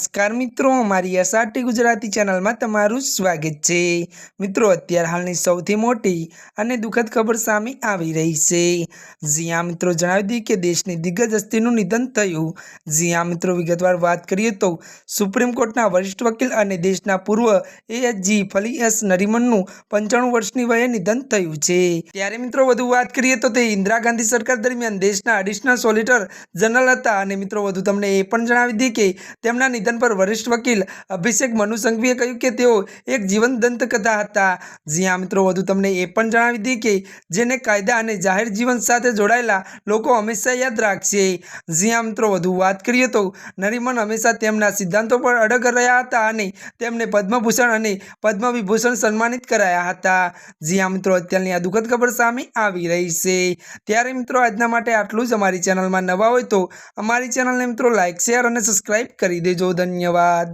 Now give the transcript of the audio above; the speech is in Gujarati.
નમસ્કાર મિત્રો અમારી એસઆરટી ગુજરાતી ચેનલમાં તમારું સ્વાગત છે. મિત્રો, અત્યારે હાલની સૌથી મોટી અને દુઃખદ ખબર સામે આવી રહી છે. જ્યાં મિત્રો, જણાવી દઈએ કે દેશની દિગ્ગજ હસ્તીનું નિધન થયું. જ્યાં મિત્રો, વિગતવાર વાત કરીએ તો સુપ્રીમ કોર્ટના વરિષ્ઠ વકીલ અને દેશના પૂર્વ એએચજી ફલી એસ નરીમનનું પંચાણું વર્ષની વયે નિધન થયું છે. ત્યારે, મિત્રો, વધુ વાત કરીએ તો તે ઇન્દિરા ગાંધી સરકાર દરમિયાન દેશના એડિશનલ સોલિટર જનરલ હતા. અને, મિત્રો, વધુ તમને એ પણ જણાવી દઈએ કે તેમના નિધન પર વરિષ્ઠ વકીલ અભિષેક મનુ સંઘવીએ કહ્યું કે તેઓ એક જીવન દંતકથા હતા. જ્યાં મિત્રો, વધુ તમને એ પણ જણાવી દઈએ કે જેને કાયદા અને જાહેર જીવન સાથે જોડાયેલા લોકો હંમેશા યાદ રાખશે. જ્યાં મિત્રો, વધુ વાત કરીએ તો નરીમન હંમેશા તેમના સિદ્ધાંતો પર અડગ રહ્યા હતા અને તેમને પદ્મભૂષણ અને પદ્મવિભૂષણ સન્માનિત કરાયા હતા. જ્યાં મિત્રો, અત્યારની આ દુઃખદ ખબર સામે આવી રહી છે. ત્યારે મિત્રો, આજના માટે આટલું જ. અમારી ચેનલમાં નવા હોય તો અમારી ચેનલને મિત્રો લાઇક શેર અને સબસ્ક્રાઇબ કરી દેજો. ધન્યવાદ